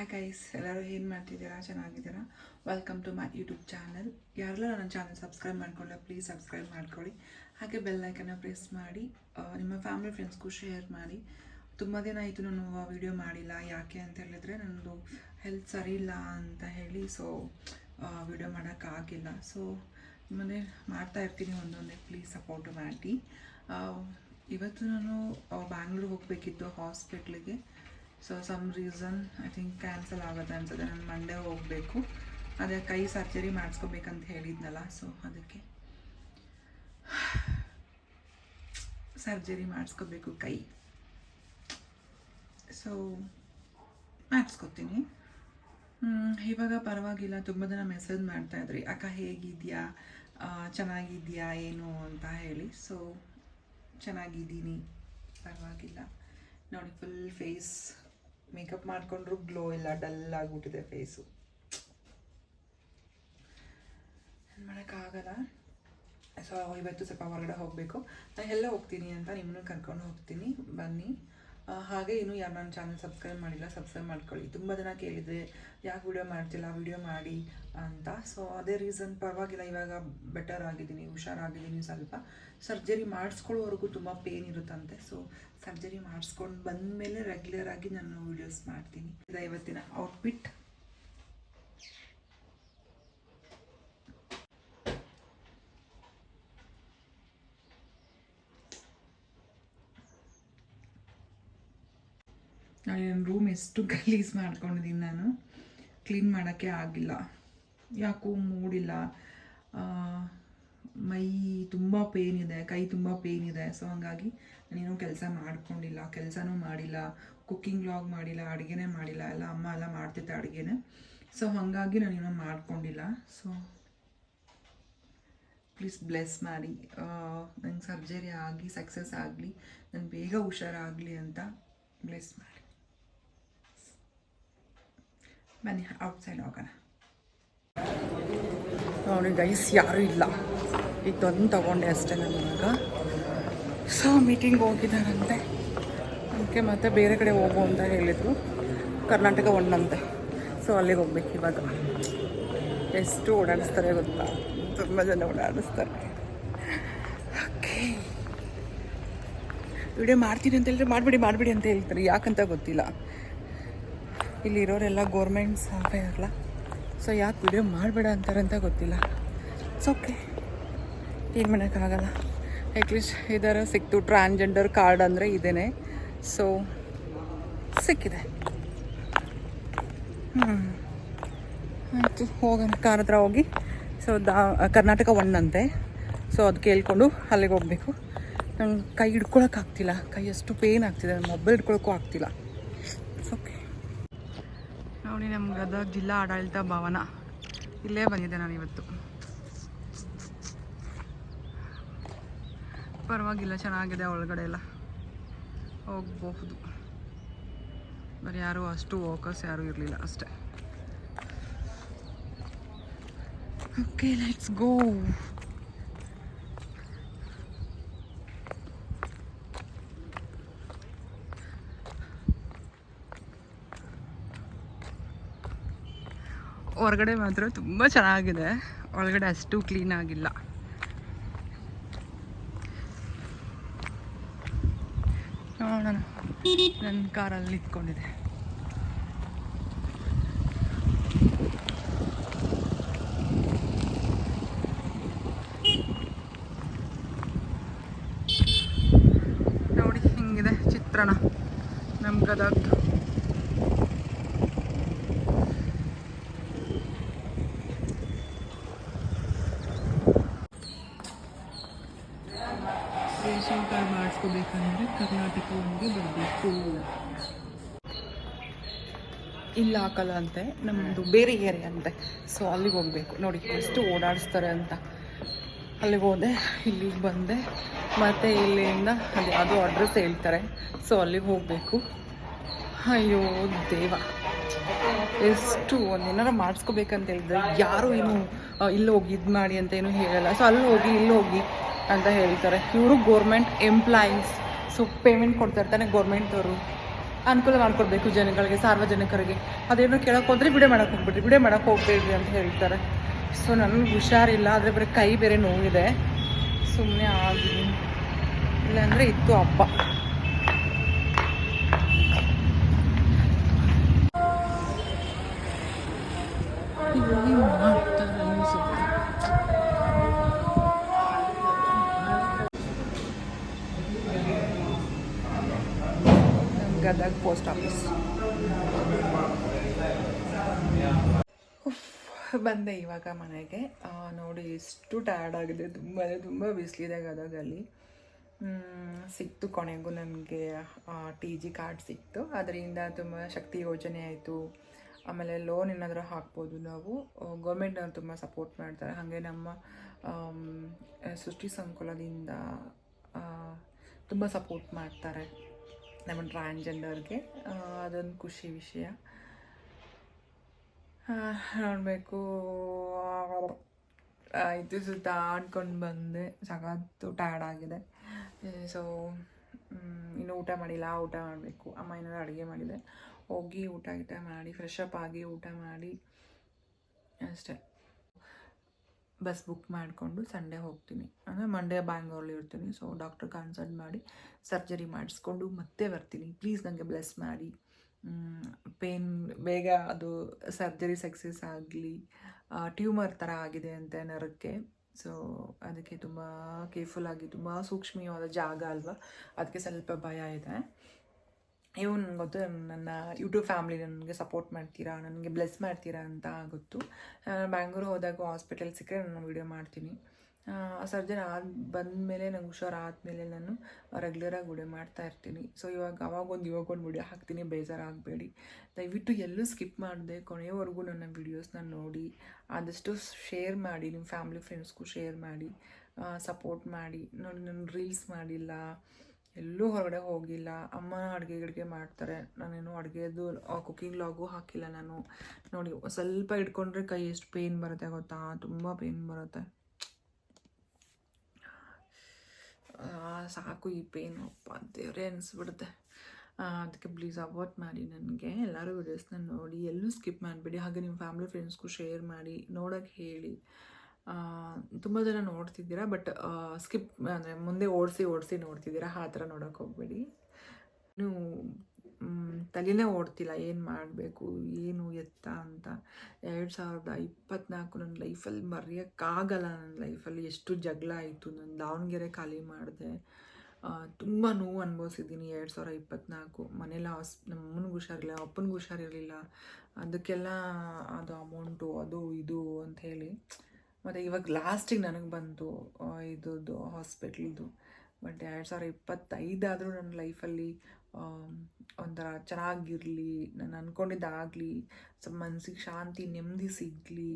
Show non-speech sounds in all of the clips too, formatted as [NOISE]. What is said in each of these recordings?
Hi guys ಎಲ್ಲರೂ ಏನು ಮಾಡ್ತಿದ್ದೀರಾ? ಚೆನ್ನಾಗಿದ್ದೀರಾ? Welcome to my YouTube channel ಯಾರೆಲ್ಲ ನನ್ನ ಚಾನಲ್ ಸಬ್ಸ್ಕ್ರೈಬ್ ಮಾಡ್ಕೊಳ್ಳಿ ಪ್ಲೀಸ್ ಸಬ್ಸ್ಕ್ರೈಬ್ ಮಾಡ್ಕೊಳ್ಳಿ. ಹಾಗೆ ಬೆಲ್ ಐಕನ್ನ ಪ್ರೆಸ್ ಮಾಡಿ ನಿಮ್ಮ ಫ್ಯಾಮಿಲಿ ಫ್ರೆಂಡ್ಸ್ಗೂ ಶೇರ್ ಮಾಡಿ. ತುಂಬ ದಿನ ಆಯಿತು ನಾನು ವಿಡಿಯೋ ಮಾಡಿಲ್ಲ, ಯಾಕೆ ಅಂತ ಹೇಳಿದ್ರೆ ನನ್ನದು ಹೆಲ್ತ್ ಸರಿ ಇಲ್ಲ ಅಂತ ಹೇಳಿ ಸೊ ವಿಡಿಯೋ ಮಾಡೋಕ್ಕಾಗಿಲ್ಲ ಸೊ ಮನೆ ಮಾಡ್ತಾ ಇರ್ತೀನಿ ಒಂದೊಂದೇ ಪ್ಲೀಸ್ ಸಪೋರ್ಟ್ ಮಾಡಿ ಇವತ್ತು ನಾನು ಬ್ಯಾಂಗ್ಳೂರಿಗೆ ಹೋಗಬೇಕಿತ್ತು ಹಾಸ್ಪಿಟ್ಲಿಗೆ so some reason I think cancel ಆಗುತ್ತೆ ಅನ್ಸುತ್ತೆ ನಾನು ಮಂಡೇ ಹೋಗಬೇಕು. ಅದೇ ಕೈ ಸರ್ಜರಿ ಮಾಡಿಸ್ಕೋಬೇಕಂತ ಹೇಳಿದ್ನಲ್ಲ ಸೊ ಅದಕ್ಕೆ ಸರ್ಜರಿ ಮಾಡಿಸ್ಕೋಬೇಕು ಕೈ. ಸೊ ಮಾಡಿಸ್ಕೊತೀನಿ. ಇವಾಗ ಪರವಾಗಿಲ್ಲ. ತುಂಬ ಜನ ಮೆಸೇಜ್ ಮಾಡ್ತಾಯಿದ್ರಿ ಅಕ್ಕ, ಹೇಗಿದ್ಯಾ? ಚೆನ್ನಾಗಿದ್ಯಾ? ಏನು? ಅಂತ ಹೇಳಿ. ಸೊ ಚೆನ್ನಾಗಿದ್ದೀನಿ. ಪರವಾಗಿಲ್ಲ. ನೋಡಿ ಫುಲ್ ಫೇಸ್ ಮೇಕಪ್ ಮಾಡ್ಕೊಂಡ್ರು ಗ್ಲೋ ಇಲ್ಲ ಡಲ್ ಆಗಿಬಿಟ್ಟಿದೆ ಫೇಸು ಏನು ಮಾಡೋಕ್ಕಾಗಲ್ಲ ಸೊ ಇವತ್ತು ಸ್ವಲ್ಪ ಹೊರಗಡೆ ಹೋಗಬೇಕು. ನಾನು ಎಲ್ಲ ಹೋಗ್ತೀನಿ ಅಂತ ನಿಮ್ಮನ್ನು ಕರ್ಕೊಂಡು ಹೋಗ್ತೀನಿ. ಬನ್ನಿ. ಹಾಗೆ ಇನ್ನೂ ಯಾರು ನನ್ನ ಚಾನಲ್ ಸಬ್ಸ್ಕ್ರೈಬ್ ಮಾಡಿಲ್ಲ ಸಬ್ಸ್ಕ್ರೈಬ್ ಮಾಡ್ಕೊಳ್ಳಿ. ತುಂಬ ಜನ ಕೇಳಿದರೆ, ಯಾಕೆ ವಿಡಿಯೋ ಮಾಡ್ತಿಲ್ಲ ವಿಡಿಯೋ ಮಾಡಿ ಅಂತ. ಸೊ ಅದೇ ರೀಸನ್ ಪರವಾಗಿಲ್ಲ, ಇವಾಗ ಬೆಟರ್ ಆಗಿದ್ದೀನಿ, ಹುಷಾರಾಗಿದ್ದೀನಿ ಸ್ವಲ್ಪ. ಸರ್ಜರಿ ಮಾಡಿಸ್ಕೊಳ್ಳೋವರೆಗೂ ತುಂಬ ಪೇನ್ ಇರುತ್ತಂತೆ. ಸೊ ಸರ್ಜರಿ ಮಾಡಿಸ್ಕೊಂಡು ಬಂದಮೇಲೆ ರೆಗ್ಯುಲರ್ ಆಗಿ ನಾನು ವಿಡಿಯೋಸ್ ಮಾಡ್ತೀನಿ. ಇವತ್ತಿನ ಔಟ್ಫಿಟ್ ನನ್ನ ರೂಮ್ ಎಷ್ಟು ಗಲೀಸ್ ಮಾಡ್ಕೊಂಡಿದ್ದೀನಿ ನಾನು. ಕ್ಲೀನ್ ಮಾಡೋಕ್ಕೆ ಆಗಿಲ್ಲ. ಯಾಕೋ ಮೂಡಿಲ್ಲ. ಮೈ ತುಂಬ ಪೇನ್ ಇದೆ, ಕೈ ತುಂಬ ಪೇನ್ ಇದೆ. ಸೊ ಹಂಗಾಗಿ ನಾನೇನು ಕೆಲಸ ಮಾಡ್ಕೊಂಡಿಲ್ಲ. ಕೆಲಸನೂ ಮಾಡಿಲ್ಲ. ಕುಕ್ಕಿಂಗ್ ವ್ಲಾಗ್ ಮಾಡಿಲ್ಲ, ಅಡುಗೆನೇ ಮಾಡಿಲ್ಲ. ಎಲ್ಲ ಅಮ್ಮ ಎಲ್ಲ ಮಾಡ್ತಿದ್ದೆ ಅಡುಗೆನೇ. ಸೊ ಹಾಗಾಗಿ ನಾನೇನೋ ಮಾಡ್ಕೊಂಡಿಲ್ಲ. ಸೊ ಪ್ಲೀಸ್ ಬ್ಲೆಸ್ ಮಾಡಿ. ನಂಗೆ ಸರ್ಜರಿ ಆಗಲಿ ಸಕ್ಸಸ್ ಆಗಲಿ ನಾನು ಬೇಗ ಹುಷಾರಾಗಲಿ ಅಂತ ಬ್ಲೆಸ್ ಮಾಡಿ. ಬನ್ನಿ ಔಟ್ಸೈಡ್ ಹೋಗೋಣ ನೋಡಿ ಗೈಸ್ ಯಾರೂ ಇಲ್ಲ. ಇದೊಂದು ತಗೊಂಡೆ ಅಷ್ಟೇ ನಾನು ಇವಾಗ. ಸೊ ಮೀಟಿಂಗ್ ಹೋಗಿದ್ದಾರಂತೆ. ಅದಕ್ಕೆ ಮತ್ತೆ ಬೇರೆ ಕಡೆ ಹೋಗು ಅಂತ ಹೇಳಿದರು. ಕರ್ನಾಟಕ ಒಂದಂತೆ. ಸೊ ಅಲ್ಲಿಗೆ ಹೋಗ್ಬೇಕು ಇವಾಗ. ಎಷ್ಟು ಓಡಾಡಿಸ್ತಾರೆ ಗೊತ್ತಾ? ತುಂಬ ಜನ ಓಡಾಡಿಸ್ತಾರೆ. ಓಕೆ ವಿಡಿಯೋ ಮಾಡ್ತೀನಿ ಅಂತ ಹೇಳಿದ್ರೆ ಮಾಡಬೇಡಿ ಮಾಡಬೇಡಿ ಅಂತ ಹೇಳ್ತಾರೆ. ಯಾಕಂತ ಗೊತ್ತಿಲ್ಲ. ಇಲ್ಲಿರೋರೆಲ್ಲ ಗೋರ್ಮೆಂಟ್ ಸ್ಟಾಫೇ ಅಲ್ಲ? ಸೊ ಯಾಕೆ ವಿಡಿಯೋ ಮಾಡಬೇಡ ಅಂತಾರಂತ ಅಂತ ಗೊತ್ತಿಲ್ಲ. ಇಟ್ಸ್ ಓಕೆ ಏನು ಮಾಡೋಕ್ಕಾಗಲ್ಲ ಅಟ್ಲೀಸ್ಟ್ ಇದರ ಸಿಕ್ತು. ಟ್ರಾನ್ಜೆಂಡರ್ ಕಾರ್ಡ್ ಅಂದರೆ ಇದೇನೆ. ಸೊ ಸಿಕ್ಕಿದೆ. ಹ್ಞೂ ಆಯಿತು, ಹೋಗೋಣ. ಕಾರ್ ಹತ್ರ ಹೋಗಿ. ಸೊ ದಾ, ಕರ್ನಾಟಕ ಒನ್ ಅಂತೆ. ಸೊ ಅದು ಕೇಳಿಕೊಂಡು ಅಲ್ಲಿಗೆ ಹೋಗಬೇಕು. ನಂಗೆ ಕೈ ಹಿಡ್ಕೊಳಕ್ಕಾಗ್ತಿಲ್ಲ ಕೈ ಅಷ್ಟು ಪೇನ್ ಆಗ್ತಿದೆ. ಮೊಬೈಲ್ ಹಿಡ್ಕೊಳಕ್ಕೂ ಆಗ್ತಿಲ್ಲ. ನೋಡಿ ನಮ್ಮ ಗದಗ ಜಿಲ್ಲಾ ಆಡಳಿತ ಭವನ. ಇಲ್ಲೇ ಬಂದಿದ್ದೆ ನಾನು ಇವತ್ತು. ಪರವಾಗಿಲ್ಲ, ಚೆನ್ನಾಗಿದೆ ಒಳಗಡೆ ಎಲ್ಲ. ಹೋಗಬಹುದು. ಬರೀ ಯಾರು ಅಷ್ಟು ವಾಕರ್ಸ್ ಯಾರೂ ಇರಲಿಲ್ಲ ಅಷ್ಟೇ. ಓಕೆ ಲೆಟ್ಸ್ ಗೋ ಹೊರಗಡೆ ಮಾತ್ರ ತುಂಬ ಚೆನ್ನಾಗಿದೆ. ಒಳಗಡೆ ಅಷ್ಟು ಕ್ಲೀನ್ ಆಗಿಲ್ಲ. ನೋಡೋಣ ನನ್ನ ಕಾರಲ್ಲಿ ಇಟ್ಕೊಂಡಿದೆ ನೋಡಿ, ಹಿಂಗಿದೆ ಚಿತ್ರಣ. ನಮ್ಮ ಗದಗ್ದು ರೇಷನ್ ಕಾರ್ಡ್ ಮಾಡಿಸ್ಕೋಬೇಕಂದ್ರೆ ಕರ್ನಾಟಕ ಒಂದಿಗೆ ಬರಬೇಕು? ಇಲ್ಲ ಹಾಕಲ್ಲ ಅಂತೆ ನಮ್ಮದು ಬೇರೆ ಏರಿಯಾ ಅಂತೆ. ಸೊ ಅಲ್ಲಿಗೆ ಹೋಗಬೇಕು. ನೋಡಿ, ಎಷ್ಟು ಓಡಾಡಿಸ್ತಾರೆ ಅಂತ. ಅಲ್ಲಿಗೆ ಹೋದೆ, ಇಲ್ಲಿಗೆ ಬಂದೆ. ಮತ್ತು ಇಲ್ಲಿಂದ ಅದು ಯಾವುದೋ ಅಡ್ರೆಸ್ ಹೇಳ್ತಾರೆ. ಸೊ ಅಲ್ಲಿಗೆ ಹೋಗಬೇಕು. ಅಯ್ಯೋ, ದೇವ. ಎಷ್ಟು ಒಂದು ಏನಾರ ಮಾಡಿಸ್ಕೋಬೇಕಂತ ಹೇಳಿದ್ರೆ, ಯಾರು ಏನು ಇಲ್ಲಿ ಹೋಗಿ ಇದು ಮಾಡಿ ಅಂತ ಏನು ಹೇಳಲ್ಲ. ಸೊ ಅಲ್ಲಿ ಹೋಗಿ, ಇಲ್ಲಿ ಹೋಗಿ ಅಂತ ಹೇಳ್ತಾರೆ. ಇವರು ಗೋರ್ಮೆಂಟ್ ಎಂಪ್ಲಾಯೀಸ್ ಸೊ ಪೇಮೆಂಟ್ ಕೊಡ್ತಾ ಇರ್ತಾನೆ ಗೌರ್ಮೆಂಟವರು ಅನುಕೂಲ ಮಾಡಿಕೊಡ್ಬೇಕು ಜನಗಳಿಗೆ, ಸಾರ್ವಜನಿಕರಿಗೆ. ಅದೇನೋ ಕೇಳಕ್ಕೆ ಹೋದ್ರೆ ಬಿಡೆ ಮಾಡೋಕೆ ಹೋಗ್ಬಿಡ್ರಿ, ಬಿಡೆ ಮಾಡೋಕೆ ಹೋಗ್ಬೇಡ್ರಿ ಅಂತ ಹೇಳ್ತಾರೆ. ಸೊ ನನಗೆ ಹುಷಾರಿಲ್ಲ, ಆದರೆ ಬರೀ ಕೈ ಬೇರೆ ನೋವಿದೆ. ಸುಮ್ಮನೆ ಆಗಿದ್ದೀನಿ. ಇಲ್ಲಾಂದರೆ ಇತ್ತು ಹಬ್ಬ. ಗದಗ ಪೋಸ್ಟ್ ಆಫೀಸ್ ಬಂದೆ ಇವಾಗ ಮನೆಗೆ. ನೋಡಿ ಎಷ್ಟು ಟಯರ್ಡ್ ಆಗಿದೆ ತುಂಬ ತುಂಬ ಬಿಸಿಲಿದೆ ಗದಗಲ್ಲಿ. ಸಿಕ್ತು ಕೊನೆಗೂ ನನಗೆ ಟಿ ಜಿ ಕಾರ್ಡ್ ಸಿಕ್ತು. ಅದರಿಂದ ತುಂಬ ಶಕ್ತಿ ಯೋಜನೆ ಆಯಿತು. ಆಮೇಲೆ ಲೋನ್ ಏನಾದರೂ ಹಾಕ್ಬೋದು ನಾವು. ಗೌರ್ಮೆಂಟ್ನವ್ರು ತುಂಬ ಸಪೋರ್ಟ್ ಮಾಡ್ತಾರೆ. ಹಾಗೆ ನಮ್ಮ ಸೃಷ್ಟಿ ಸಂಕುಲದಿಂದ ತುಂಬ ಸಪೋರ್ಟ್ ಮಾಡ್ತಾರೆ. ನಮ್ಮ ಟ್ರಾನ್ಜೆಂಡರ್ಗೆ ಅದೊಂದು ಖುಷಿ ವಿಷಯ. ನೋಡಬೇಕು. ಇದು ಸುತ್ತ ಆಡ್ಕೊಂಡು ಬಂದೆ. ಸಖತ್ತು ಟಯರ್ಡ್ ಆಗಿದೆ. ಸೊ ಇನ್ನು ಊಟ ಮಾಡಿಲ್ಲ. ಊಟ ಮಾಡಬೇಕು. ಅಮ್ಮ ಏನಾದ್ರು ಅಡುಗೆ ಮಾಡಿದೆ. ಹೋಗಿ ಊಟ ಗೀಟ ಮಾಡಿ ಫ್ರೆಶ್ ಅಪ್ ಆಗಿ ಊಟ ಮಾಡಿ, ಅಷ್ಟೇ. ಬಸ್ ಬುಕ್ ಮಾಡಿಕೊಂಡು ಸಂಡೇ ಹೋಗ್ತೀನಿ. ಅಂದರೆ ಮಂಡೇ ಬ್ಯಾಂಗ್ಳೂರಲ್ಲಿ ಇರ್ತೀನಿ. ಸೊ ಡಾಕ್ಟರ್ ಕನ್ಸಲ್ಟ್ ಮಾಡಿ ಸರ್ಜರಿ ಮಾಡಿಸ್ಕೊಂಡು ಮತ್ತೆ ಬರ್ತೀನಿ. ಪ್ಲೀಸ್ ನನಗೆ ಬ್ಲೆಸ್ ಮಾಡಿ. ಪೇನ್ ಬೇಗ ಅದು ಸರ್ಜರಿ ಸಕ್ಸಸ್ ಆಗಲಿ ಟ್ಯೂಮರ್ ಥರ ಆಗಿದೆ ಅಂತ ನರಕ್ಕೆ. ಸೊ ಅದಕ್ಕೆ ತುಂಬ ಕೇರ್ಫುಲ್ಲಾಗಿ ತುಂಬ ಸೂಕ್ಷ್ಮವಾದ ಜಾಗ ಅಲ್ವಾ? ಅದಕ್ಕೆ ಸ್ವಲ್ಪ ಭಯ ಇದೆ. ಇವು ನನಗೆ ಗೊತ್ತು, ನನ್ನ ಯೂಟ್ಯೂಬ್ ಫ್ಯಾಮ್ಲಿ ನನಗೆ ಸಪೋರ್ಟ್ ಮಾಡ್ತೀರಾ, ನನಗೆ ಬ್ಲೆಸ್ ಮಾಡ್ತೀರಾ ಅಂತ ಗೊತ್ತು. ಬ್ಯಾಂಗ್ಳೂರು ಹೋದಾಗ ಹಾಸ್ಪಿಟಲ್ ಸಿಕ್ಕರೆ ನಾನು ವೀಡಿಯೋ ಮಾಡ್ತೀನಿ. ಸರ್ಜನ್ ಆದ, ಬಂದಮೇಲೆ ನಂಗೆ ಹುಷಾರು ಆದಮೇಲೆ ನಾನು ರೆಗ್ಯುಲರಾಗಿ ವೀಡಿಯೋ ಮಾಡ್ತಾ ಇರ್ತೀನಿ. ಸೊ ಇವಾಗ ಅವಾಗೊಂದು, ಇವಾಗೊಂದು ವಿಡಿಯೋ ಹಾಕ್ತೀನಿ, ಬೇಜಾರಾಗಬೇಡಿ. ದಯವಿಟ್ಟು ಎಲ್ಲೂ ಸ್ಕಿಪ್ ಮಾಡಿದೆ ಕೊನೆಯವರೆಗೂ ನನ್ನ ವೀಡಿಯೋಸ್ನ ನೋಡಿ, ಆದಷ್ಟು ಶೇರ್ ಮಾಡಿ ನಿಮ್ಮ ಫ್ಯಾಮ್ಲಿ ಫ್ರೆಂಡ್ಸ್ಗೂ ಶೇರ್ ಮಾಡಿ ಸಪೋರ್ಟ್ ಮಾಡಿ ನೋಡಿ ನಾನು ರೀಲ್ಸ್ ಮಾಡಿಲ್ಲ ಎಲ್ಲೂ ಹೊರಗಡೆ ಹೋಗಿಲ್ಲ. ಅಮ್ಮ ಅಡುಗೆ ಗಿಡಿಗೆ ಮಾಡ್ತಾರೆ. ನಾನೇನು ಅಡುಗೆದು ಕುಕ್ಕಿಂಗ್ ಲಾಗು ಹಾಕಿಲ್ಲ ನಾನು. ನೋಡಿ, ಸ್ವಲ್ಪ ಇಟ್ಕೊಂಡ್ರೆ ಕೈ ಎಷ್ಟು ಪೇಯ್ನ್ ಬರುತ್ತೆ ಗೊತ್ತಾ? ತುಂಬ ಪೇಯ್ನ್ ಬರುತ್ತೆ. ಸಾಕು ಈ ಪೇನ್ ಅಪ್ಪ ದೇವರೇ ಅನಿಸ್ಬಿಡುತ್ತೆ. ಅದಕ್ಕೆ ಪ್ಲೀಸ್ ಅವಾಯ್ಡ್ ಮಾಡಿ ನನಗೆ. ಎಲ್ಲರೂ ವಿಡಿಯೋಸ್ನ ನೋಡಿ. ಎಲ್ಲೂ ಸ್ಕಿಪ್ ಮಾಡಿಬಿಡಿ. ಹಾಗೆ ನಿಮ್ಮ ಫ್ಯಾಮಿಲಿ ಫ್ರೆಂಡ್ಸ್ಗೂ ಶೇರ್ ಮಾಡಿ. ನೋಡೋಕ್ಕೆ ಹೇಳಿ. ತುಂಬ ಜನ ನೋಡ್ತಿದ್ದೀರಾ ಬಟ್ ಸ್ಕಿಪ್ ಅಂದರೆ ಮುಂದೆ ಓಡಿಸಿ ಓಡಿಸಿ ನೋಡ್ತಿದ್ದೀರಾ, ಆ ಥರ ನೋಡೋಕೆ ಹೋಗ್ಬೇಡಿ. ನೀವು ತಲೆನೇ ಓಡ್ತಿಲ್ಲ, ಏನು ಮಾಡಬೇಕು, ಏನು ಎತ್ತ ಅಂತ. ಎರಡು ಸಾವಿರದ ಇಪ್ಪತ್ತ್ನಾಲ್ಕು ನನ್ನ ಲೈಫಲ್ಲಿ ಮರೆಯೋಕ್ಕಾಗಲ್ಲ ನನ್ನ ಲೈಫಲ್ಲಿ ಎಷ್ಟು ಜಗಳ ಆಯಿತು, ನಾನು ದಾವಣಗೆರೆ ಖಾಲಿ ಮಾಡಿದೆ. ತುಂಬ ನೋವು ಅನುಭವಿಸಿದ್ದೀನಿ ಎರಡು ಸಾವಿರ ಇಪ್ಪತ್ತ್ನಾಲ್ಕು ಮನೇಲಿ ಹಾಸ್ ನಮ್ಮ ಅಮ್ಮನಿಗೆ ಹುಷಾರಿಲ್ಲ, ಅಪ್ಪನಿಗೆ ಹುಷಾರಿರಲಿಲ್ಲ. ಅದಕ್ಕೆಲ್ಲ ಅದು ಅಮೌಂಟು ಅದು ಇದು ಅಂತ ಹೇಳಿ. ಮತ್ತು ಇವಾಗ ಲಾಸ್ಟಿಗೆ ನನಗೆ ಬಂತು ಆ, ಇದ್ರದ್ದು ಹಾಸ್ಪಿಟ್ಲಿದು ಬಟ್ ಎರಡು ಸಾವಿರ ಇಪ್ಪತ್ತೈದಾದರೂ ನನ್ನ ಲೈಫಲ್ಲಿ ಒಂಥರ ಚೆನ್ನಾಗಿರಲಿ ನಾನು ಅಂದ್ಕೊಂಡಿದ್ದಾಗಲಿ ಸ್ವಲ್ಪ ಮನಸ್ಸಿಗೆ ಶಾಂತಿ ನೆಮ್ಮದಿ ಸಿಗಲಿ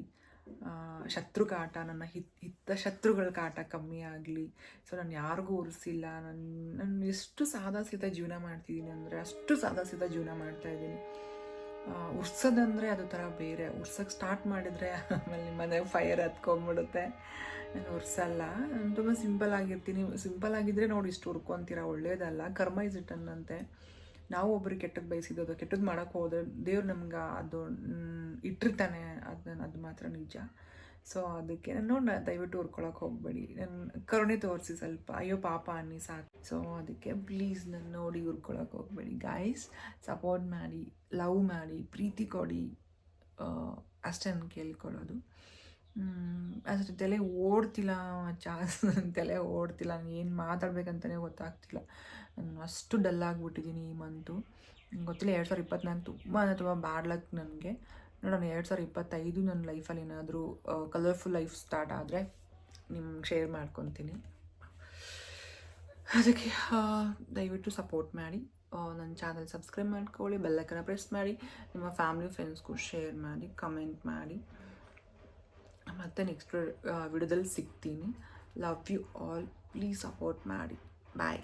ಶತ್ರು ಕಾಟ ನನ್ನ ಹಿತ್ ಹಿತ್ತ ಶತ್ರುಗಳ ಕಾಟ ಕಮ್ಮಿ ಆಗಲಿ. ಸೊ ನಾನು ಯಾರಿಗೂ ಉರಿಸಿಲ್ಲ ನಾನು ನಾನು ಎಷ್ಟು ಸಾದಾ ಜೀವನ ಮಾಡ್ತಿದ್ದೀನಿ ಅಂದರೆ ಅಷ್ಟು ಸೀದಾ ಜೀವನ ಮಾಡ್ತಾಯಿದ್ದೀನಿ ಉರ್ಸೋದಂದರೆ ಅದು ಥರ ಬೇರೆ. ಉರ್ಸೋಕ್ಕೆ ಸ್ಟಾರ್ಟ್ ಮಾಡಿದರೆ ಆಮೇಲೆ ನಿಮ್ಮ ಮನೆ ಫೈರ್ ಹತ್ಕೊಂಡ್ಬಿಡುತ್ತೆ ನಾನು ಉರ್ಸಲ್ಲ. ನಾನು ತುಂಬ ಸಿಂಪಲ್ ಆಗಿರ್ತೀನಿ. ಸಿಂಪಲ್ ಆಗಿದ್ದರೆ ನೋಡಿ ಇಷ್ಟು ಉರ್ಕೊತೀರ, ಒಳ್ಳೇದಲ್ಲ. ಕರ್ಮ ಇಸ್ ಇಟ್ಟನ್ನಂತೆ ನಾವು ಒಬ್ರಿಗೆ ಕೆಟ್ಟದ್ದು ಬಯಸಿದ್ದು ಅದು ಕೆಟ್ಟದ್ದು ಮಾಡೋಕ್ಕೆ ಹೋದ್ರೆ ದೇವ್ರು ನಮ್ಗೆ ಅದು ಇಟ್ಟಿರ್ತಾನೆ. ಅದನ್ನ ಅದು ಮಾತ್ರ ನಿಜ. ಸೊ ಅದಕ್ಕೆ ನಾನು ನೋಡಿ ದಯವಿಟ್ಟು ಉರ್ಕೊಳಕ್ಕೆ ಹೋಗಬೇಡಿ. ನನ್ನ ಕರುಣೆ ತೋರಿಸಿ ಸ್ವಲ್ಪ. ಅಯ್ಯೋ, ಪಾಪ ಅನ್ನಿ ಸಾಕು. ಸೊ ಅದಕ್ಕೆ ಪ್ಲೀಸ್ ನನ್ನ ನೋಡಿ ಉರ್ಕೊಳಕ್ಕೆ ಹೋಗಬೇಡಿ ಗಾಯ್ಸ್ ಸಪೋರ್ಟ್ ಮಾಡಿ ಲವ್ ಮಾಡಿ, ಪ್ರೀತಿ ಕೊಡಿ. ಅಷ್ಟೇ ನಾನು ಕೇಳ್ಕೊಳ್ಳೋದು. ಅಷ್ಟು. ತಲೆ ಓಡ್ತಿಲ್ಲ ಚಾನ್ಸ್ ನನ್ನ [LAUGHS] ತಲೆ ಓಡ್ತಿಲ್ಲ. ನನಗೆ ಏನು ಮಾತಾಡ್ಬೇಕಂತಲೇ ಗೊತ್ತಾಗ್ತಿಲ್ಲ. ನಾನು ಅಷ್ಟು ಡಲ್ ಆಗಿಬಿಟ್ಟಿದ್ದೀನಿ ಈ ಮಂತು ಗೊತ್ತಿಲ್ಲ, ಎರಡು ಸಾವಿರದ ಇಪ್ಪತ್ನಾಲ್ಕು ತುಂಬ ಅಂದರೆ ತುಂಬ ಬ್ಯಾಡ್ ನನಗೆ. ನೋಡೋಣ ಎರಡು ಸಾವಿರ ಇಪ್ಪತ್ತೈದು ನನ್ನ ಲೈಫಲ್ಲಿ ಏನಾದರೂ ಕಲರ್ಫುಲ್ ಲೈಫ್ ಸ್ಟಾರ್ಟ್ ಆದರೆ ನಿಮ್ಗೆ ಶೇರ್ ಮಾಡ್ಕೊತೀನಿ. ಅದಕ್ಕೆ ದಯವಿಟ್ಟು ಸಪೋರ್ಟ್ ಮಾಡಿ ನನ್ನ ಚಾನಲ್ ಸಬ್ಸ್ಕ್ರೈಬ್ ಮಾಡ್ಕೊಳ್ಳಿ ಬೆಲ್ಲೈಕನ್ನ ಪ್ರೆಸ್ ಮಾಡಿ, ನಿಮ್ಮ ಫ್ಯಾಮಿಲಿ ಫ್ರೆಂಡ್ಸ್ಗೂ ಶೇರ್ ಮಾಡಿ ಕಮೆಂಟ್ ಮಾಡಿ. ಮತ್ತು ನೆಕ್ಸ್ಟ್ ವಿಡಿಯೋದಲ್ಲಿ ಸಿಗ್ತೀನಿ. Love you all please support ಮಾಡಿ. ಬಾಯ್